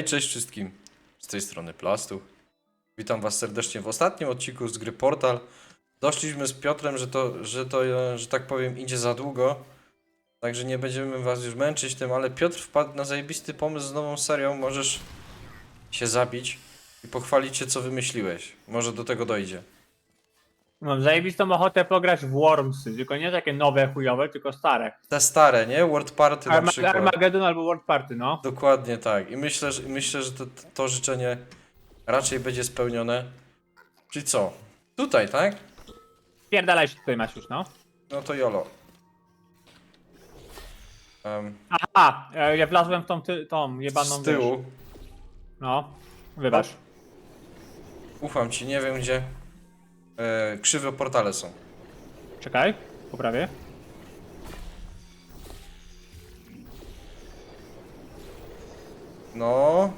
Hej, cześć wszystkim. Z tej strony Plastu. Witam was serdecznie w ostatnim odcinku z gry Portal. Doszliśmy z Piotrem, że to, że to, że tak powiem, idzie za długo. Także nie będziemy was już męczyć tym, ale Piotr wpadł na zajebisty pomysł z nową serią. Możesz się zabić i pochwalić się, co wymyśliłeś. Może do tego dojdzie. Mam zajebistą ochotę pograć w Wormsy, tylko nie takie nowe chujowe, tylko stare. Te stare, nie? World Party na Arma przykład. Armageddon albo World Party, no. Dokładnie tak. I myślę, że, myślę, że to, to życzenie raczej będzie spełnione. Czyli co? Tutaj, tak? Pierdalaj się tutaj masz już, no. No to jolo. Em, Aha, e, ja wlazłem w tą, ty, tą jebaną z tyłu. wiesz. No, wybacz. Ufam ci, nie wiem gdzie. E, krzywe portale są. Czekaj, poprawię. No.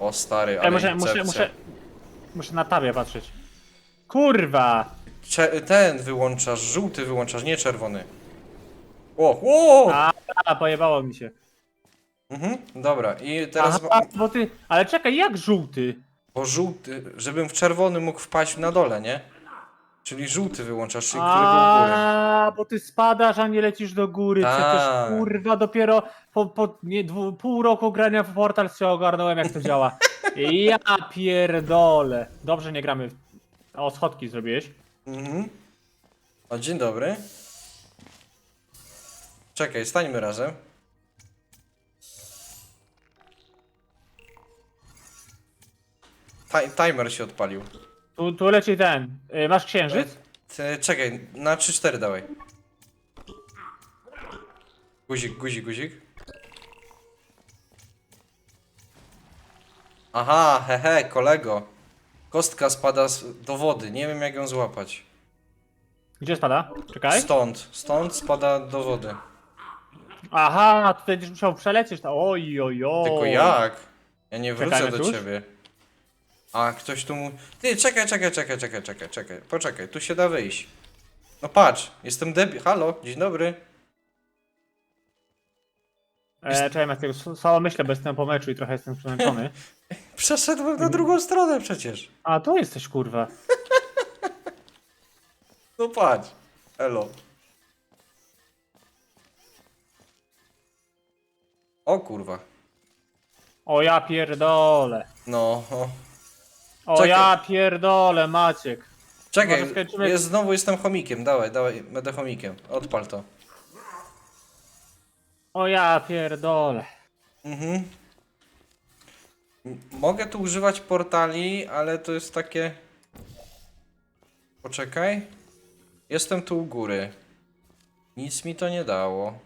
O stary, ale Ale muszę, muszę, incepcja. muszę, muszę na tabie patrzeć. Kurwa! Cze- ten wyłączasz, żółty wyłączasz, nie czerwony. O, o! A, a pojebało mi się. Mhm, dobra, i teraz Aha, bo ty, ale czekaj, jak żółty? bo żółty, żebym w czerwony mógł wpaść na dole, nie? Czyli żółty wyłączasz, czyli który był u góry. A, bo ty spadasz, a nie lecisz do góry. Tak. Przecież kurwa dopiero po, po nie, dwu, pół roku grania w portal się ogarnąłem jak to działa. Ja pierdolę. Dobrze nie gramy. w- O, schodki zrobiłeś. Mhm. O, dzień dobry. Czekaj, stańmy razem. Ti- timer się odpalił. Tu, tu leci ten. Y, Masz księżyc? Ty, czekaj, na 3-4 dawaj. Guzik, guzik, guzik. Aha, hehe, kolego. Kostka spada z, do wody, nie wiem jak ją złapać. Gdzie spada? Czekaj. Stąd, stąd spada do wody. Aha, tutaj będziesz musiał przelecieć. Oj, oj, oj. Tylko jak? Ja nie wrócę Czekajmy do tuż? ciebie. A ktoś tu mu. Ty, czekaj, czekaj, czekaj, czekaj, czekaj, czekaj. Poczekaj, tu się da wyjść. No patrz, jestem debil. Halo, dzień dobry. E, czekaj, Mateusz, słabo myślę, bo jestem po meczu i trochę jestem przemęczony. Przeszedłem na drugą stronę przecież. A, tu jesteś kurwa. No patrz. Elo. O kurwa. O ja pierdolę. No. O. O Czekaj. ja pierdolę, Maciek. Czekaj, Może skończymy- jest, znowu jestem chomikiem. Dawaj, dawaj, będę chomikiem. Odpal to. O ja pierdolę. Mhm. M- Mogę tu używać portali, ale to jest takie. Poczekaj. Jestem tu u góry. Nic mi to nie dało.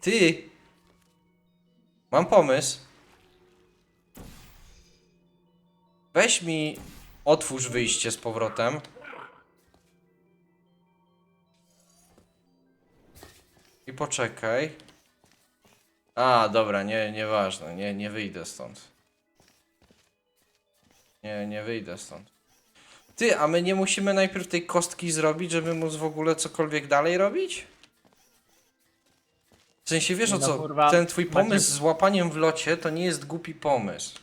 Ty! Mam pomysł. Weź mi. Otwórz wyjście z powrotem. I poczekaj. A, dobra, nie, nieważne, nie, nie wyjdę stąd. Nie, nie wyjdę stąd. Ty, a my nie musimy najpierw tej kostki zrobić, żeby móc w ogóle cokolwiek dalej robić? W sensie, wiesz o No co, kurwa, ten twój pomysł z łapaniem w locie to nie jest głupi pomysł.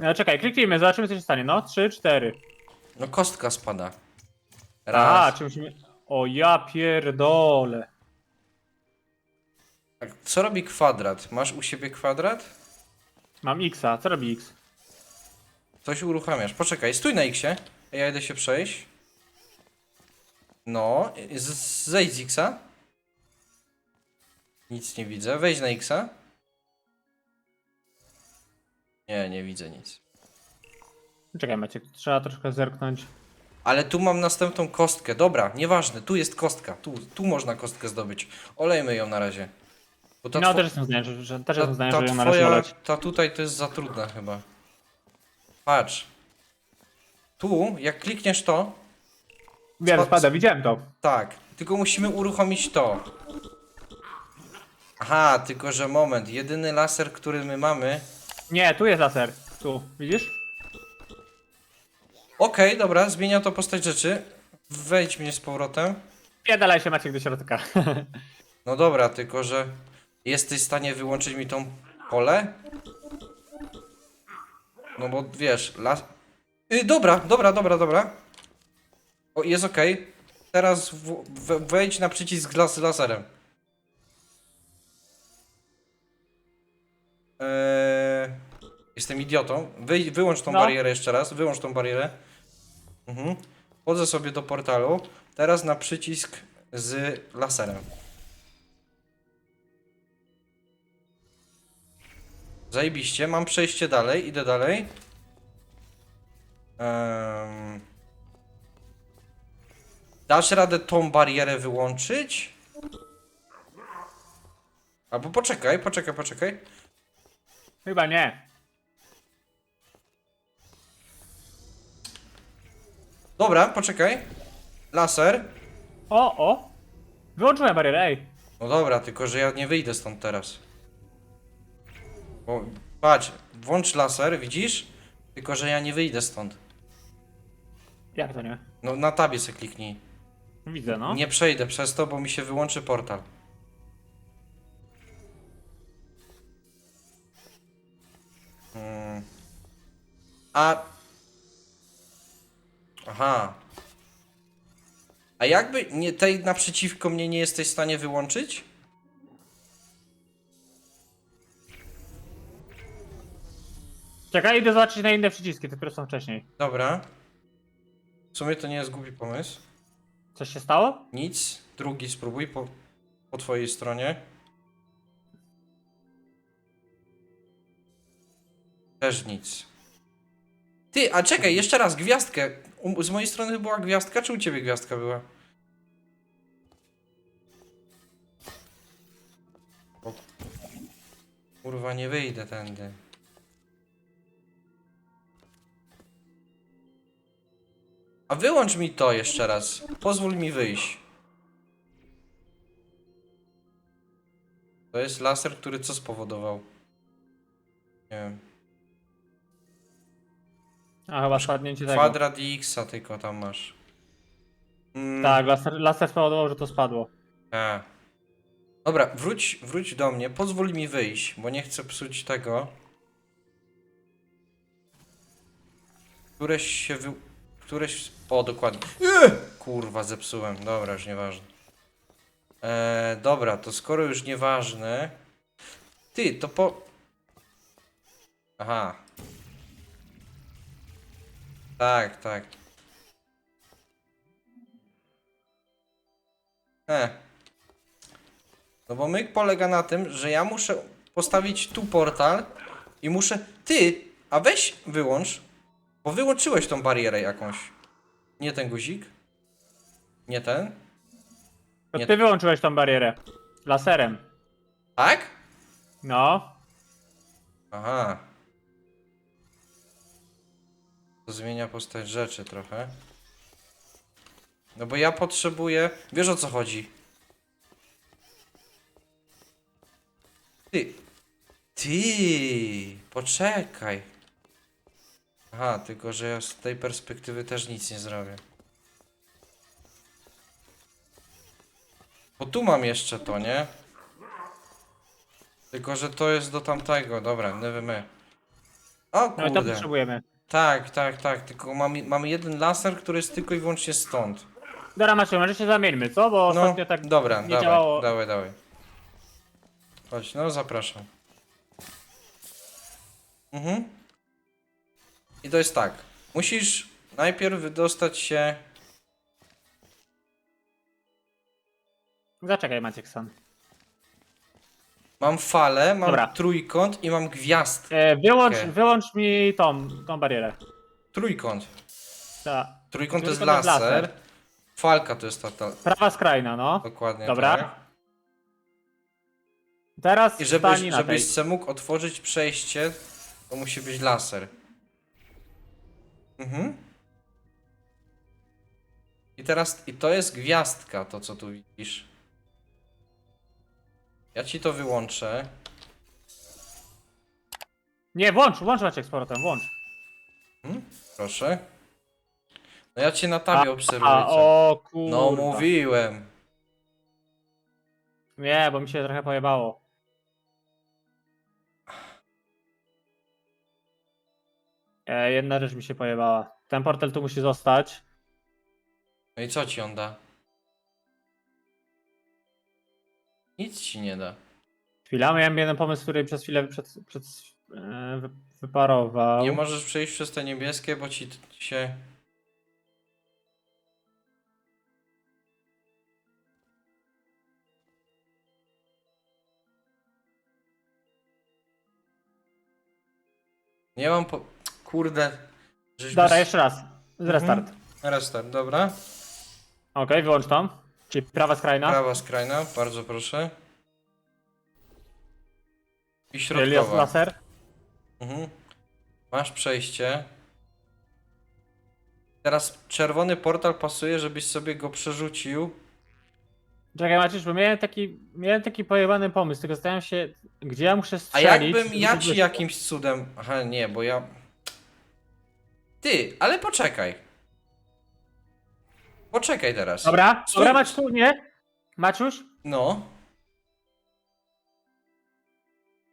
No czekaj, kliknijmy, zobaczymy co się stanie. No, trzy, cztery. No kostka spada. A, Raz. czy musimy... O ja pierdolę. Tak, Co robi kwadrat? Masz u siebie kwadrat? Mam X-a, co robi X? Coś uruchamiasz. Poczekaj, stój na X-ie. Ja idę się przejść. No, z- zejdź z X-a. Nic nie widzę. Wejdź na X-a. Nie, nie widzę nic. Czekaj Maciek, trzeba troszkę zerknąć. Ale tu mam następną kostkę. Dobra, nieważne, tu jest kostka. Tu, tu można kostkę zdobyć. Olejmy ją na razie. Bo ta No two- też jestem zdania, że, że, też jestem zdania, że ją należy twoja, olać. ta tutaj to jest za trudna chyba. Patrz. Tu, jak klikniesz to, Wiem, Spa- spada, widziałem to. Tak, tylko musimy uruchomić to. Aha, tylko że moment, jedyny laser, który my mamy. Nie, tu jest laser. Tu, widzisz? Okej, dobra, zmienia to postać rzeczy. Wejdź mnie z powrotem. Wpierdalaj się Maciek do środka. No dobra, tylko że jesteś w stanie wyłączyć mi tą pole? No bo wiesz, las... Y, dobra, dobra, dobra, dobra. O, jest okej. Teraz w, w, wejdź na przycisk las, laserem. Eee, jestem idiotą. Wy, wyłącz tą No. barierę jeszcze raz. Wyłącz tą barierę. Mhm. Wchodzę sobie do portalu. Teraz na przycisk z laserem. Zajebiście, mam przejście dalej, idę dalej. Em, Dasz radę tą barierę wyłączyć? Albo poczekaj, poczekaj, poczekaj. Chyba nie. Dobra, poczekaj. Laser. O, o! Wyłączyłem barierę, ej. No dobra, tylko że ja nie wyjdę stąd teraz. Bo patrz, włącz laser, widzisz? Tylko że ja nie wyjdę stąd. Jak to nie? No na tabie se kliknij. Widzę, no. Nie przejdę przez to, bo mi się wyłączy portal. Hmm. A. Aha. A jakby nie tej naprzeciwko mnie nie jesteś w stanie wyłączyć? Czekaj, idę zobaczyć na inne przyciski, te, które są wcześniej. Dobra. W sumie to nie jest głupi pomysł. Coś się stało? Nic. Drugi spróbuj po, po twojej stronie. Też nic. Ty, a czekaj, jeszcze raz, gwiazdkę. U, z mojej strony była gwiazdka, czy u ciebie gwiazdka była? Kurwa, nie wyjdę tędy. A wyłącz mi to jeszcze raz. Pozwól mi wyjść. To jest laser, który co spowodował? Nie wiem. A chyba spadnięcie tego. Kwadrat i X tylko tam masz. Mm, Tak, laser, laser spowodował, że to spadło. A. Dobra, wróć, wróć do mnie. Pozwól mi wyjść, bo nie chcę psuć tego. Któreś się wy... Któreś... O, dokładnie. Eee! Kurwa, zepsułem. Dobra, już nieważne. Eee, dobra, to skoro już nieważne... Ty, to po... Aha. Tak, tak. E. No bo myk polega na tym, że ja muszę postawić tu portal i muszę... Ty! A weź wyłącz, bo wyłączyłeś tą barierę jakąś. Nie ten guzik? Nie ten? To Nie. ty wyłączyłeś tą barierę. Laserem. Tak? No. Aha. To zmienia postać rzeczy trochę. No bo ja potrzebuję... Wiesz o co chodzi? Ty... Ty... Poczekaj. Aha, tylko że ja z tej perspektywy też nic nie zrobię. Bo tu mam jeszcze to, nie? Tylko, że to jest do tamtego. Dobra, nie wiemy. O No i to kurde. potrzebujemy. Tak, tak, tak. Tylko mamy, mamy jeden laser, który jest tylko i wyłącznie stąd. Dobra, Maciej, może się zamieńmy, co? Bo No, ostatnio tak dobra, nie dawaj, działało. dawaj, dawaj. Chodź, no zapraszam. Mhm. I to jest tak. Musisz najpierw wydostać się... Zaczekaj, Maciek San. Mam falę, mam Dobra. trójkąt i mam gwiazdkę. E, wyłącz, Okej. wyłącz mi tą, tą barierę. Trójkąt. Ta. Trójkąt to jest Trójkąt laser. laser. Falka to jest ta, ta Prawa skrajna, no. dokładnie Dobra. tak. Teraz I żebyś, żebyś, na tej. żebyś se mógł otworzyć przejście, to musi być laser. Mhm. I teraz, i to jest gwiazdka, to co tu widzisz. Ja ci to wyłączę. Nie, włącz, włącz Maciek z powrotem, włącz. Mhm. Proszę. No ja cię na tabie obserwuję. A, co- o kurwa. No mówiłem. Nie, bo mi się trochę pojebało. E, jedna rzecz mi się pojebała. Ten portal tu musi zostać. No i co ci on da? Nic ci nie da. Chwila, miałem jeden pomysł, który przez chwilę przed, przed, e, wy- wyparował. Nie możesz przejść przez te niebieskie, bo ci t- się... Nie mam po... Kurde. Żeś Dobra, bez- jeszcze raz. Restart. Restart, dobra. Okej, wyłącz tam. Czyli prawa skrajna. Prawa skrajna, bardzo proszę. I jest środkowa. laser. Mhm. Masz przejście. Teraz czerwony portal pasuje, żebyś sobie go przerzucił. Czekaj Maciusz, bo miałem taki, miałem taki pojebany pomysł, tylko zastanawiam się, gdzie ja muszę A strzelić. jakbym ja żeby ci jakimś cudem. Aha, nie, bo ja. Ty, ale poczekaj. Poczekaj teraz. Dobra, Stój. dobra Maciusz, tu nie. Maciuś, No.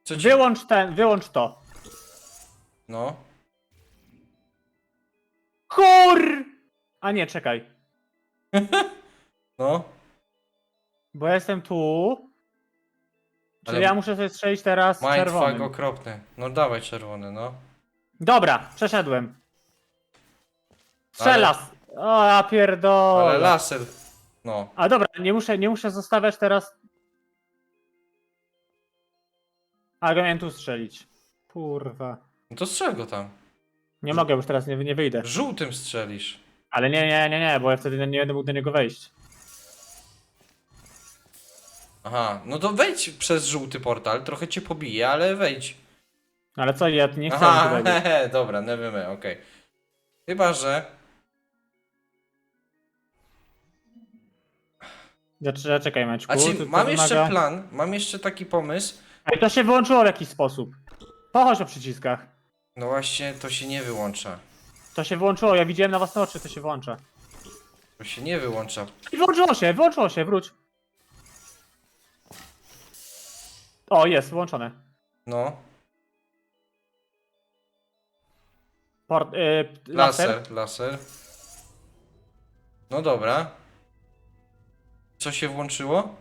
Co ci... wyłącz ten, wyłącz to. No. Kur! A nie, czekaj. No. Bo ja jestem tu. Czyli Ale- ja muszę sobie strzelić teraz Mindfuck czerwonym. okropny. No dawaj czerwony, no. Dobra, przeszedłem. Strzelas! O, ja pierdolę. Ale laser. No. A dobra, nie muszę, nie muszę zostawiać teraz. A go miałem tu strzelić. Kurwa. No to strzel go tam. Nie mogę już teraz, nie, nie wyjdę. Żółtym strzelisz. Ale nie, nie, nie, nie, bo ja wtedy nie będę mógł do niego wejść. Aha, no to wejdź przez żółty portal, trochę cię pobije, ale wejdź. No Ale co, ja nie chcę Aha, tu wejść. hehe, dobra, nie wiemy, okej. Chyba, że... Zaczekaj, czekaj Maćku. A ci, mam jeszcze wymaga- plan, mam jeszcze taki pomysł. Ej, to się wyłączyło w jakiś sposób. Pochodź o przyciskach. No właśnie, to się nie wyłącza. To się wyłączyło, ja widziałem na własne oczy, to się włącza. To się nie wyłącza. I wyłączyło się, wyłączyło się, wróć. O, jest, włączone. No, Port, y, laser. laser, laser. No dobra. Co się włączyło?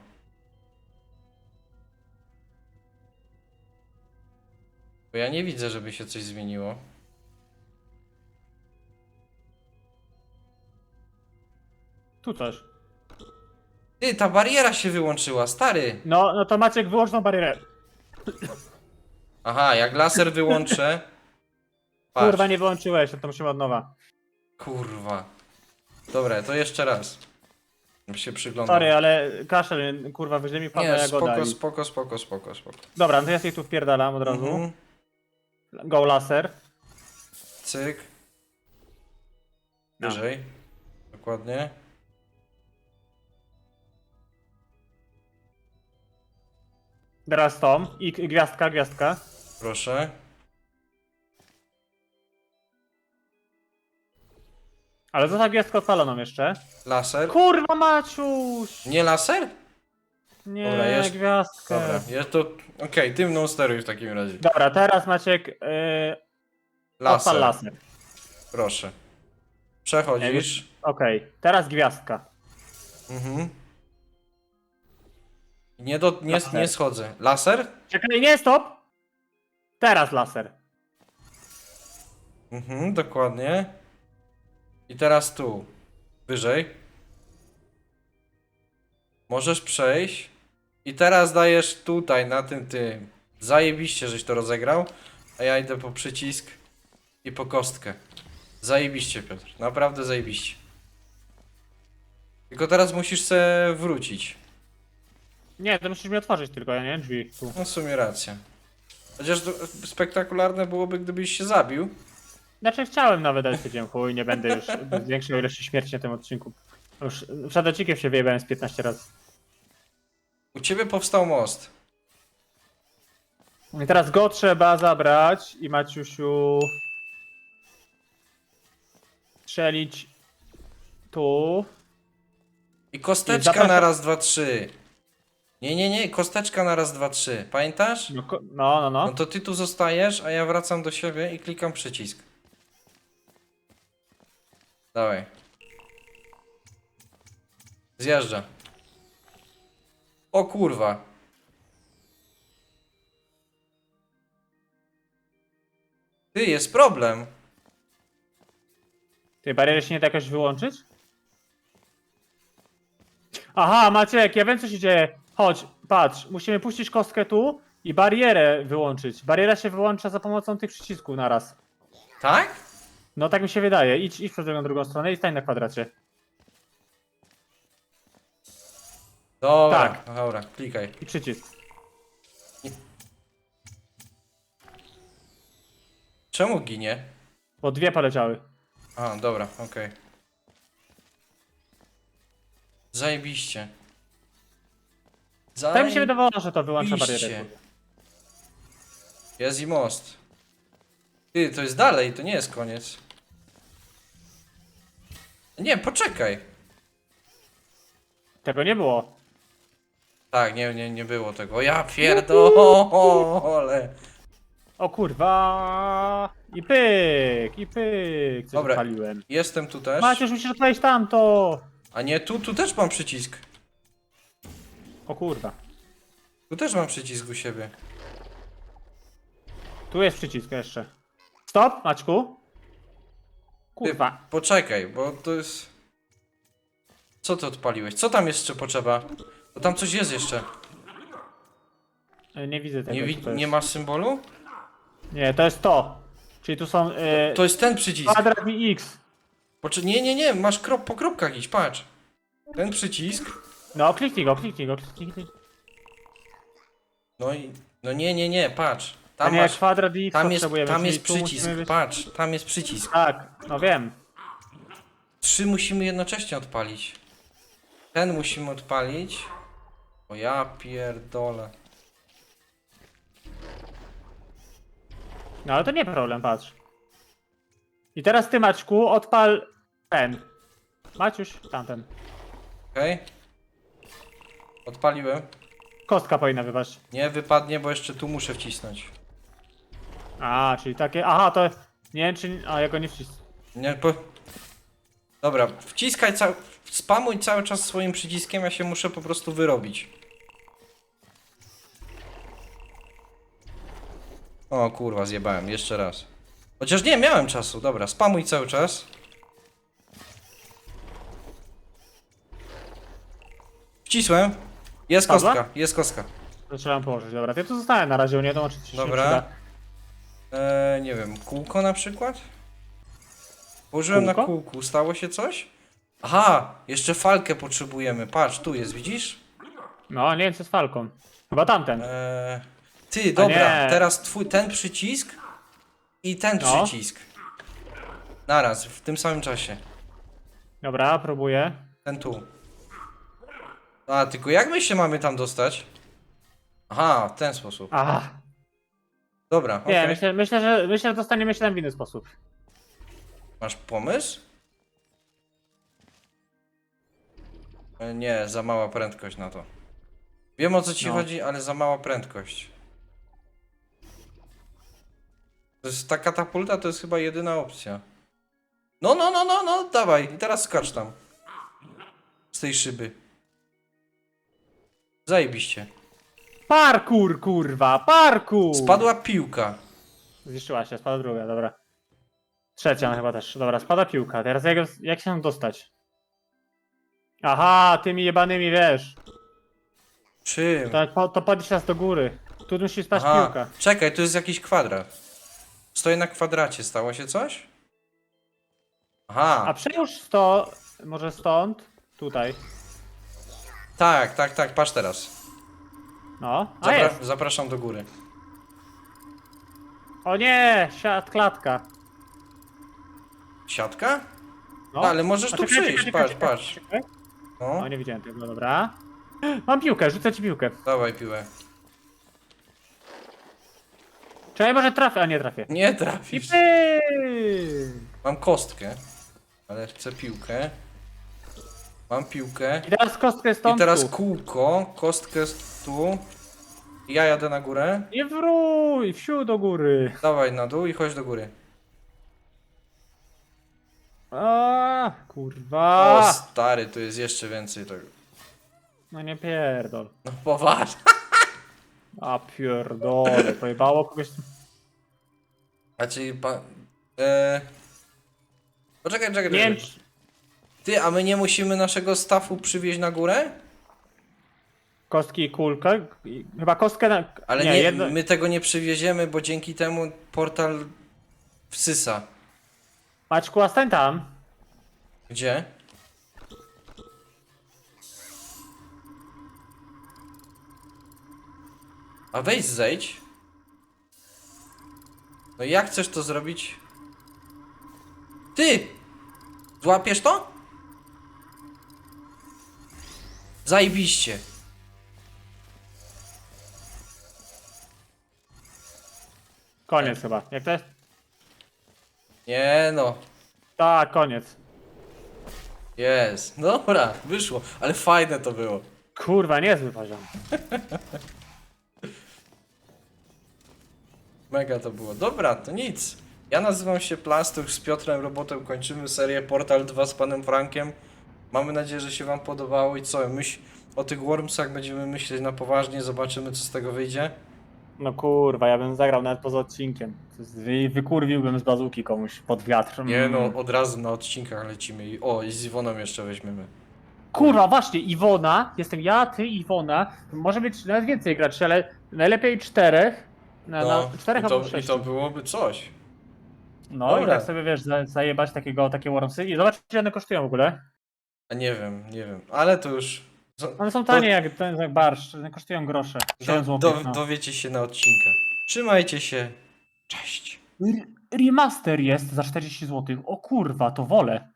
Bo ja nie widzę, żeby się coś zmieniło. Tu coś. Ty, ta bariera się wyłączyła, stary. No, no to Maciek wyłącz tą barierę. Aha, jak laser wyłączę. Patrz. Kurwa, nie wyłączyłeś, to musimy od nowa. Kurwa. Dobra, to jeszcze raz. Się przyglądał. Sorry, ale kaszel, kurwa, wyżej mi padła Nie, jagoda. spoko, i... spoko, spoko, spoko, spoko. Dobra, no to ja sobie tu wpierdalam od razu. Mhm. Go laser. Cyk. No. Wyżej. Dokładnie. Teraz Tom. I i gwiazdka, gwiazdka. Proszę. Ale zostaw gwiazdkę odpaloną jeszcze. Laser. Kurwa Maciuś! Nie laser? Nie, Dobra, jest- gwiazdkę. Dobra, jest to... Okej, tym mną steruj w takim razie. Dobra, teraz Maciek, yy, Laser. odpal laser. Proszę. Przechodzisz. Okej, teraz gwiazdka. Mhm. Nie, do, nie, Laser. nie schodzę. Laser? Czekaj, nie, stop! Teraz laser. Mhm, dokładnie. I teraz tu. Wyżej. Możesz przejść. I teraz dajesz tutaj, na tym tym. Zajebiście, żeś to rozegrał. A ja idę po przycisk i po kostkę. Zajebiście, Piotr. Naprawdę zajebiście. Tylko teraz musisz se wrócić. Nie, to musisz mi otworzyć tylko, ja nie? Drzwi. Tu. No w sumie racja. Chociaż to spektakularne byłoby, gdybyś się zabił. Znaczy chciałem nawet, ale stwierdziłem, chuj, nie będę już większej ilości śmierci na tym odcinku. Już przed odcinkiem się wyjebałem z 15 razy. U ciebie powstał most. I teraz go trzeba zabrać i Maciusiu strzelić Tu. I kosteczka Zapraszam- na raz, dwa, trzy. Nie, nie, nie, kosteczka na raz, dwa, trzy. Pamiętasz? No, ko- no, no. No no. to ty tu zostajesz, a ja wracam do siebie i klikam przycisk. Dawaj. Zjeżdża. O kurwa. Ty, jest problem. Ty bariery się nie da jakoś wyłączyć? Aha, Maciek, ja wiem co się dzieje. Chodź, patrz, musimy puścić kostkę tu i barierę wyłączyć. Bariera się wyłącza za pomocą tych przycisków naraz. Tak? No tak mi się wydaje. Idź, idź przez drugą, drugą stronę i stań na kwadracie. Dobra, Tak. dobra, klikaj. I przycisk. Czemu ginie? Bo dwie poleciały. A, dobra, okej. Zajebiście. Tak mi się wydawało, że to wyłącza Zajebiście. barierę. Jest i most. Ty, to jest dalej, to nie jest koniec. Nie, poczekaj. Tego nie było. Tak, nie, nie, nie było tego. Ja pierdolę. O kurwa. I pyk, i pyk. Coś Dobra. odpaliłem. Jestem tu też. Maciuś, musisz odpalić tamto. A nie, tu, tu też mam przycisk. O kurwa. Tu też mam przycisk u siebie. Tu jest przycisk jeszcze. Stop, Maćku. Kurwa. poczekaj, bo to jest... Co ty odpaliłeś? Co tam jeszcze potrzeba? Bo tam coś jest jeszcze. E, Nie widzę tego. Nie, co wi- jest. nie ma symbolu? Nie, to jest to. Czyli tu są e, To jest ten przycisk. kwadrat i x. Poczy- nie, nie, nie, masz krop po kropkach iść, patrz. Ten przycisk. No, kliknij go, kliknij go, kliknij. No i. No nie, nie, nie, patrz. Tam nie, masz. kwadrat i x Tam jest, potrzebujemy. tam czyli jest tu przycisk, musimy być- patrz, tam jest przycisk. Tak, no wiem. Trzy musimy jednocześnie odpalić. Ten musimy odpalić. O ja pierdolę. No ale to nie problem, patrz. I teraz ty, Maćku, odpal ten. Maciuś, tamten. Okej? Odpaliłem. Kostka powinna wypaść. Nie wypadnie, bo jeszcze tu muszę wcisnąć. A, czyli takie. Aha, to. Nie wiem, czy. A ja go nie wcisnę. Nie, po... Dobra, wciskaj cały... Spamuj cały czas swoim przyciskiem, ja się muszę po prostu wyrobić. O kurwa, zjebałem, jeszcze raz. Chociaż nie, miałem czasu, dobra, spamuj cały czas. Wcisłem. Jest Padła? kostka, jest kostka. To trzeba położyć. Dobra, ja tu zostałem na razie, nie wiadomo, czy to się Dobra. przyda. Eee, nie wiem, kółko na przykład? Położyłem na Kółko? kółku, stało się coś? Aha, jeszcze falkę potrzebujemy, patrz, tu jest, widzisz? No, nie wiem, co z falką. Chyba tamten. Eee, ty, dobra, nie. teraz twój, ten przycisk i ten No. przycisk. Naraz, w tym samym czasie. Dobra, próbuję. Ten tu. A, tylko jak my się mamy tam dostać? Aha, w ten sposób. Aha. Dobra, Nie, okej. myślę, myślę, że myślę, że dostaniemy się tam w inny sposób. Masz pomysł? E, Nie, za mała prędkość na to. Wiem o co ci No. chodzi, ale za mała prędkość. To jest ta katapulta to jest chyba jedyna opcja. No, no, no, no, no, dawaj. I teraz skacz tam. Z tej szyby. Zajebiście. Parkour, kurwa, parkour! Spadła piłka. Zniszczyła się, spadła druga, dobra. Trzecia chyba też. Dobra, spada piłka. Teraz jak, jak się tam dostać? Aha, tymi jebanymi wiesz. Czym? To, to, to podnieś nas do góry. Tu musi spać Aha, piłka. czekaj, tu jest jakiś kwadrat. Stoję na kwadracie, stało się coś? Aha. A przełóż to, może stąd, tutaj. Tak, tak, tak, patrz teraz. No, a Zapra jest. zapraszam do góry. O nie, siat klatka. Siatka? No. Ale możesz A tu czekaj, przyjść, czekaj, patrz, czekaj, patrz. czekaj. No, O, nie widziałem tego, dobra. Mam piłkę, rzucę ci piłkę. dawaj piłę. Czekaj, może trafię, a nie trafię. Nie I trafisz. pyk! Mam kostkę, ale chcę piłkę. Mam piłkę. I teraz kostkę I stąd teraz tu. kółko, kostkę tu. Ja jadę na górę. Nie wrój, wsiu do góry. Dawaj na dół i chodź do góry. A, O, kurwa. stary, tu jest jeszcze więcej tego. No nie pierdol. No poważnie. A pierdolę, pojebało kogoś. Czyli pan... E... Poczekaj, czekaj, Nie wiem, czekaj. czy- Ty, a my nie musimy naszego stafu przywieźć na górę? kostki i kulkę. Chyba kostkę na... Ale nie, jedno... my tego nie przywieziemy, bo dzięki temu portal wsysa. Maćku, a stań tam. Gdzie? A weź zejdź. No jak chcesz to zrobić? Ty! Złapiesz to? Zajebiście. Koniec chyba. Jak to jest? Nie no. Tak, koniec. Jest. Dobra, wyszło. Ale fajne to było. Kurwa, niezły poziom. Mega to było. Dobra, to nic. Ja nazywam się Plastuch, z Piotrem Robotem kończymy serię Portal 2 z panem Frankiem. Mamy nadzieję, że się wam podobało i co, myśl o tych Wormsach będziemy myśleć na poważnie, zobaczymy co z tego wyjdzie. No kurwa, ja bym zagrał nawet poza odcinkiem. Wy- Wykurwiłbym z bazuki komuś pod wiatr. Nie no, od razu na odcinkach lecimy i o, i z Iwoną jeszcze weźmiemy. Kurwa, właśnie, Iwona, jestem ja, ty, Iwona. Może być nawet więcej graczy, ale najlepiej czterech. Na, No, na czterech i, to, albo I sześciu. to byłoby coś. No Dobra. i tak sobie wiesz, za- zajebać takiego, takie Wormsy i zobacz ile one kosztują w ogóle. A nie wiem, nie wiem, ale to już... zo- One są tanie jak ten jak barszcz, one kosztują grosze. 7 Do, zł. no. dowiecie się na odcinkach. Trzymajcie się. Cześć. Remaster jest za 40 zł. O kurwa, to wolę.